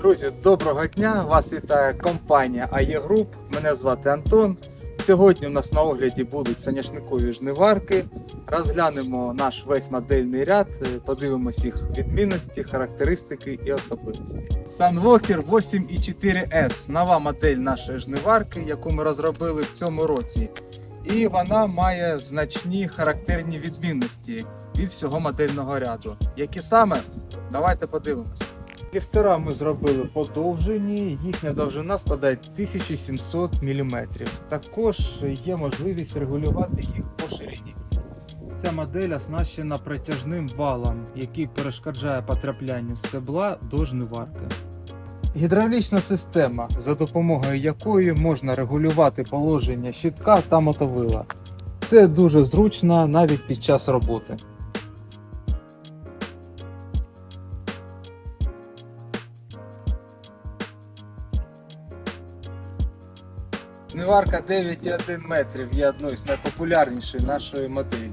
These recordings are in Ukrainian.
Друзі, доброго дня! Вас вітає компанія АЄ Груп. Мене звати Антон. Сьогодні у нас на огляді будуть соняшникові жниварки. Розглянемо наш весь модельний ряд, е, подивимось їх відмінності, характеристики і особливості. Sunwalker 8.4S нова модель нашої жниварки, яку ми розробили в цьому році. І вона має значні характерні відмінності від всього модельного ряду. Які саме? Давайте подивимось. Ліфтера ми зробили подовжені, їхня довжина складає 1700 мм. Також є можливість регулювати їх по ширині. Ця модель оснащена протяжним валом, який перешкоджає потраплянню стебла до жниварки. Гідравлічна система, за допомогою якої можна регулювати положення щитка та мотовила. Це дуже зручно навіть під час роботи. Жниварка 9,1 метрів є одною з найпопулярнішою нашою моделлю.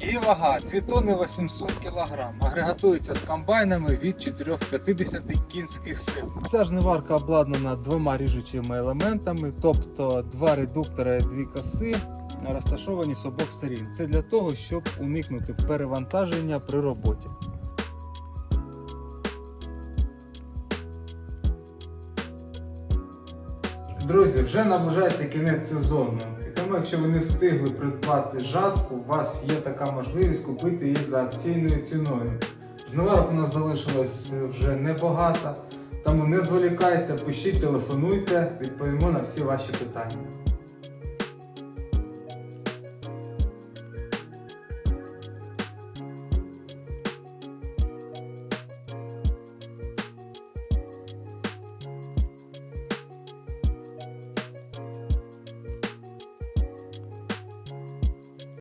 Її вага 2 тонни 800 кг. Агрегатується з комбайнами від 450 кінських сил. Ця жниварка обладнана двома ріжучими елементами, тобто два редуктори і дві коси розташовані з обох сторін. Це для того, щоб уникнути перевантаження при роботі. Друзі, вже наближається кінець сезону. І тому, якщо ви не встигли придбати жатку, у вас є така можливість купити її за акційною ціною. Жниварок у нас залишилось вже небагато, тому не зволікайте, пишіть, телефонуйте, відповімо на всі ваші питання.